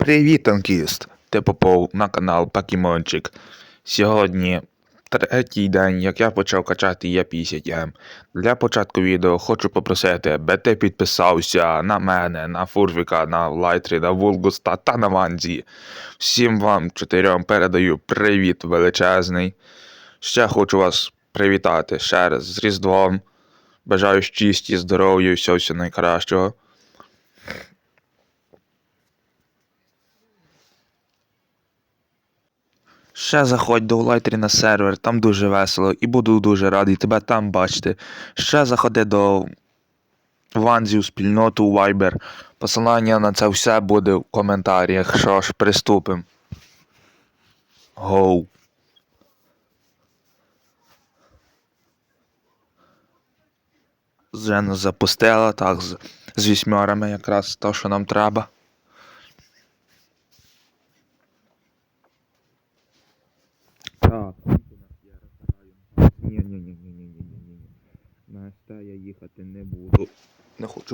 Привіт, танкіст! Ти попав на канал Покемончик. Сьогодні третій день, як я почав качати Є50М. Для початку відео хочу попросити, аби ти підписався на мене, на Фурвіка, на Лайтрі, на Вулгуста та на Ванзі. Всім вам чотирьом передаю привіт величезний. Ще хочу вас привітати ще раз з Різдвом. Бажаю щасті, здоров'я і всього найкращого. Ще заходь до Лайтрі на сервер, там дуже весело, і буду дуже радий тебе там бачити. Ще заходи до Ванзів, спільноту Viber. Посилання на це все буде в коментарях. Що ж, приступимо. Гоу. Зена запустила, так, з, з вісьмерами якраз то, що нам треба.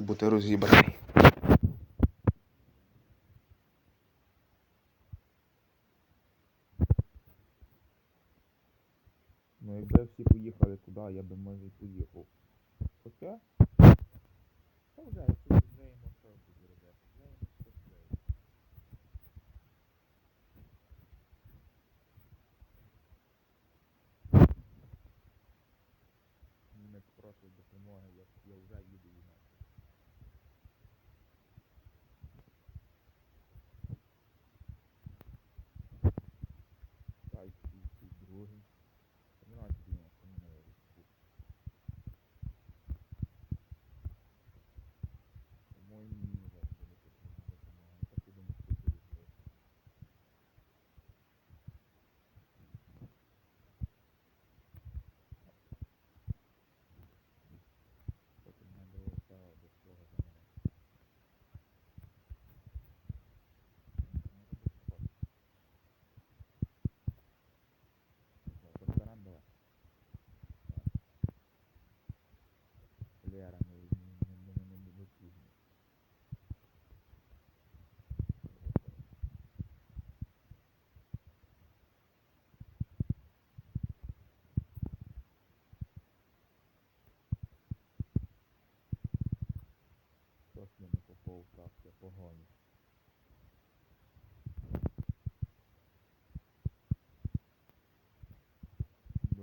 Бути розібраний. Ну, якби всі поїхали туди, я би може і поїхав. Хоча? Та вже, якщо відкриємо, що тут робити? Що відкриємо. не прошу допомоги, я вже їду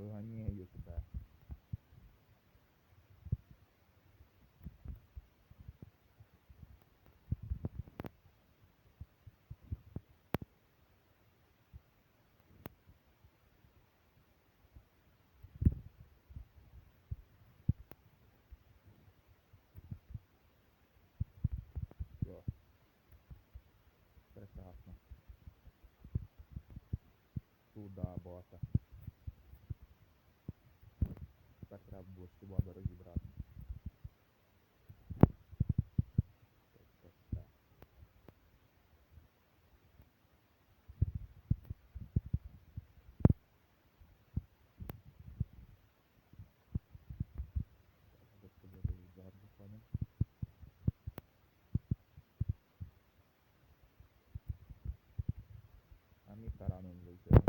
Eu já nem o que tá. Tudo dá bota. Ось хіба, дорогі брати. Амі тараном вийде.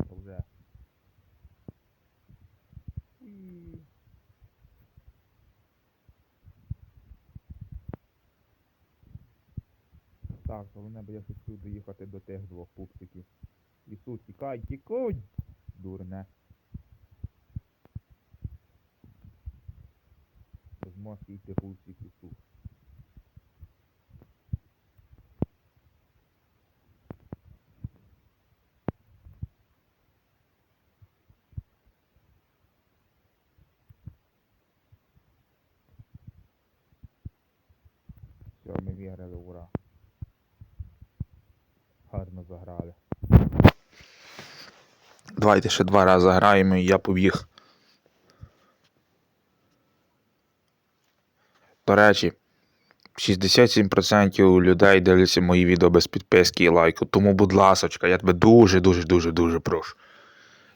Так, головне, бо я хотів доїхати до тих двох пупсиків. Ісу, тікай, тікай! Дурне. Без мозки йти пупсик ісу. Все, ми виграли, ура. Давайте ще два рази граємо і я побіг. До речі, 67% людей дивляться мої відео без підписки і лайку. Тому, будь ласочка, я тебе дуже, дуже, прошу.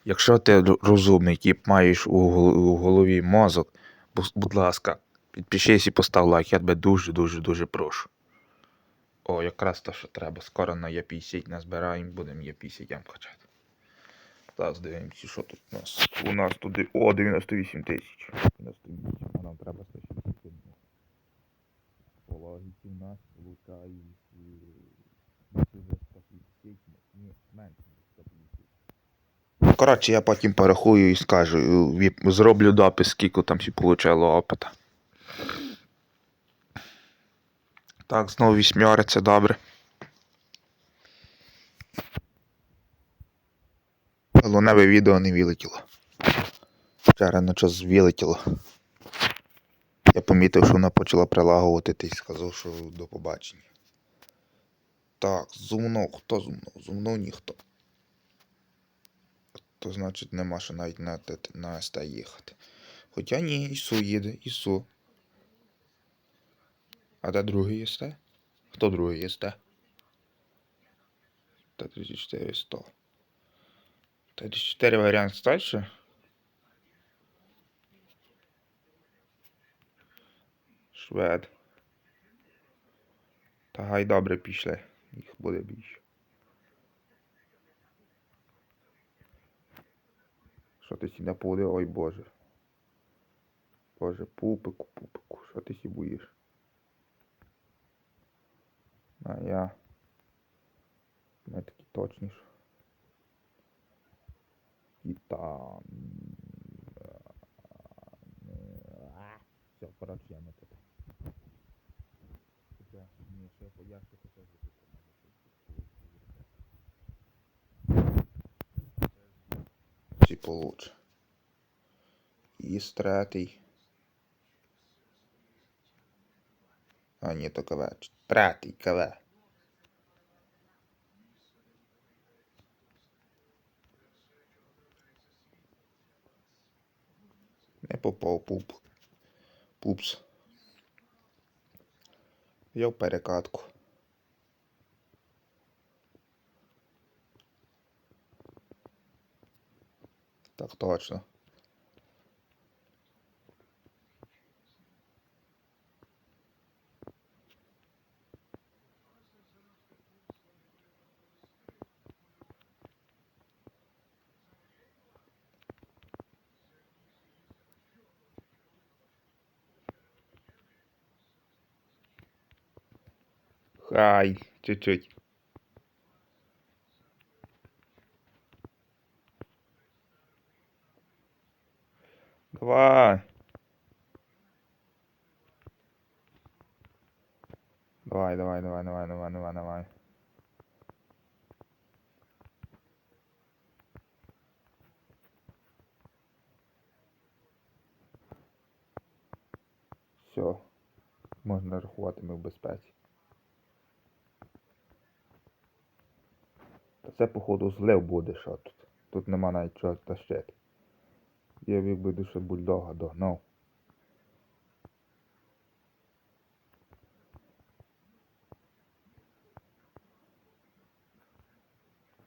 Якщо ти розумний тип, маєш у голові мозок, будь ласка, підпишись і постав лайк, я тебе дуже, дуже, прошу. О, якраз то, що треба. Скоро на Є50 назбираємо, будемо Є50 м качати. Зараз дивимося, що тут у нас. У нас туди. О, 98 тисяч. 98, а нам треба 161. По логіці в нас виходить вже 150, ні, менше Коротше, я потім порахую і скажу, зроблю допис, скільки там всі получило опита. Так, знову вісьмьори, це добре. Головне відео не вилетіло. Вчора на час вилетіло. Я помітив, що вона почала прилагувати і сказав, що до побачення. Так, зумнув. Хто зумнув? Зумнув ніхто. То значить нема що навіть на, на СТ їхати. Хоча ні, Ісу їде, Ісу. А де другий СТ? Хто другий СТ? Т-34 100. Т-34 варіант старше? Швед. Та гай добре пішли. Їх буде більше. Що ти сі напуди? Ой боже. Боже, пупику, пупику, що ти сі боїш? А я. Ми такі точні ж. Титан. Все, коротше, я не тут. Хоча, ні, ще я- я ще хотів Чи получше. І третій. А, ні, то КВ. Третій КВ. Не попав пуп. Пупс. Я в перекатку. Так точно. Хай, чуть-чуть. Давай. Давай, давай, давай, давай, давай, давай, давай. Все. Можна рахувати ми в безпеці. Це, походу, злив буде, що тут. Тут нема навіть чого тащити. Я якби душа бульдога догнав.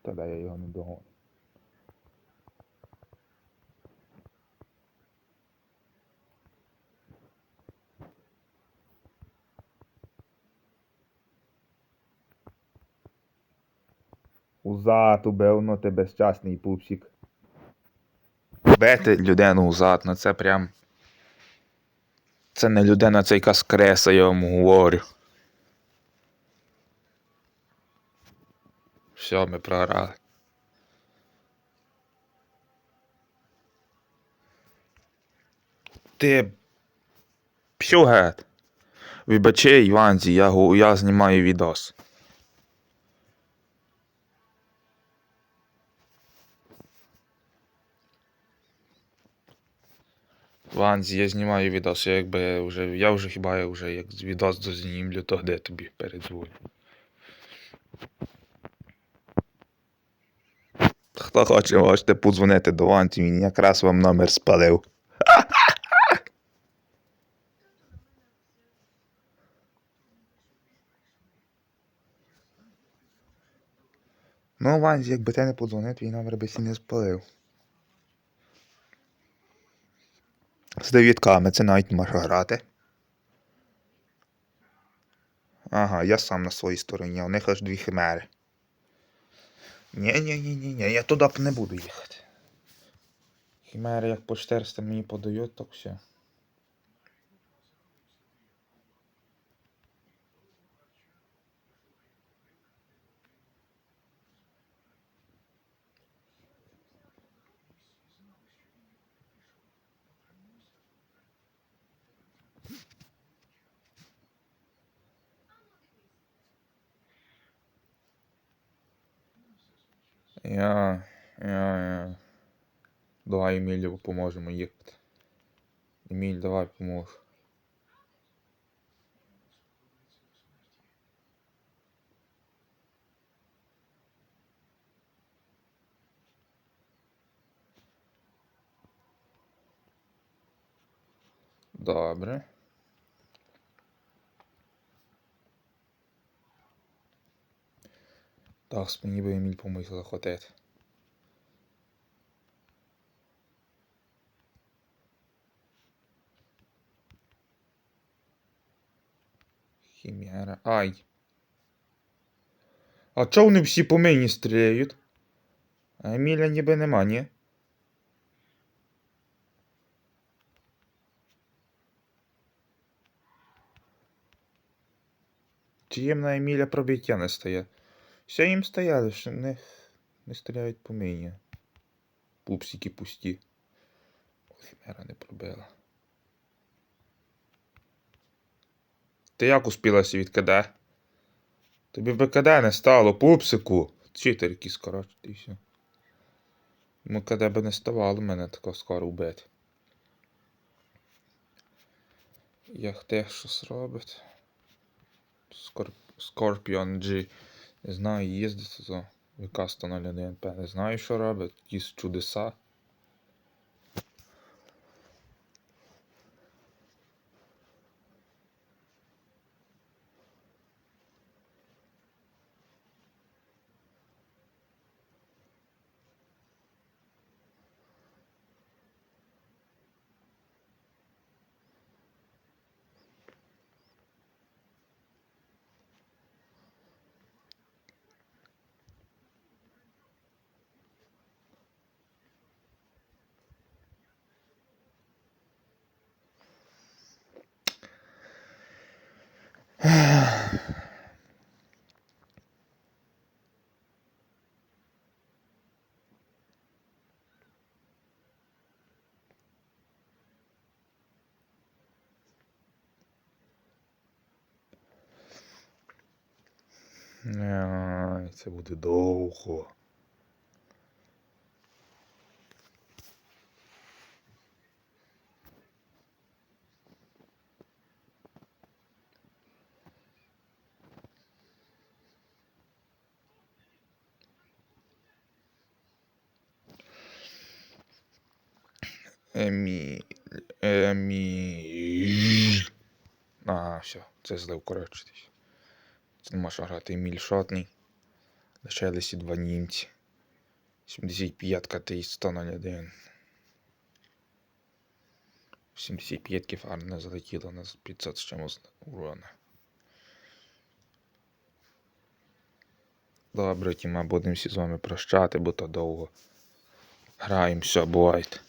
Та я його не догоню. Узад убив, ну ти безчасний пупсик. Бити людину узад, ну це прям. Це не людина, це якась креса, я вам говорю. Все, ми програли. Ти. Псюгет. Вибачай, Іванзі, я, я знімаю відос. Ванзі, я знімаю відос, я якби вже. Я вже хіба я вже як відос дознімлю, то де тобі передзвоню. Хто хоче, можете подзвонити до Ванті, він якраз вам номер спалив. Ну, Ванзі, якби ти не подзвонив, твій номер би сі не спалив. З дев'ятками це навіть може грати. Ага, я сам на своїй стороні, у них аж дві химери. Ні-ні-ні-ні, я туди б не буду їхати. Химери як по 400 мені подають, так все. Я, я, я. Давай Емілю поможемо їхати. Еміль, давай помож. Добре. Так, мені би Еміль помог захватити. Хімера. Ай. А чого вони всі по мені стріляють? А Еміля ніби нема, ні? Чи їм на Еміля пробиття не стає? Все їм стояли, що не, не стріляють по мені. Пупсики пусті. Ой, Хімера не пробила. Ти як успілася від КД? Тобі би КД не стало, пупсику. Читер якийсь, коротше, і все. Ну, КД би не ставало мене тако скоро вбити. Як те щось робить. Скорп... Scorpion G. Знаю, їздить за ВК 101 П. Не знаю, що робить. Якісь чудеса. Ай, це буде довго. Емі... Емі... А, все, це злив коротшитись. Це нема що грати Еміль шотний. Лишилися два німці. 75-ка та 101. 75-ки фарне залетіло на 500 з чимось урона. Добре, тіма, будемо всі з вами прощати, бо то довго. Граємося, бувайте.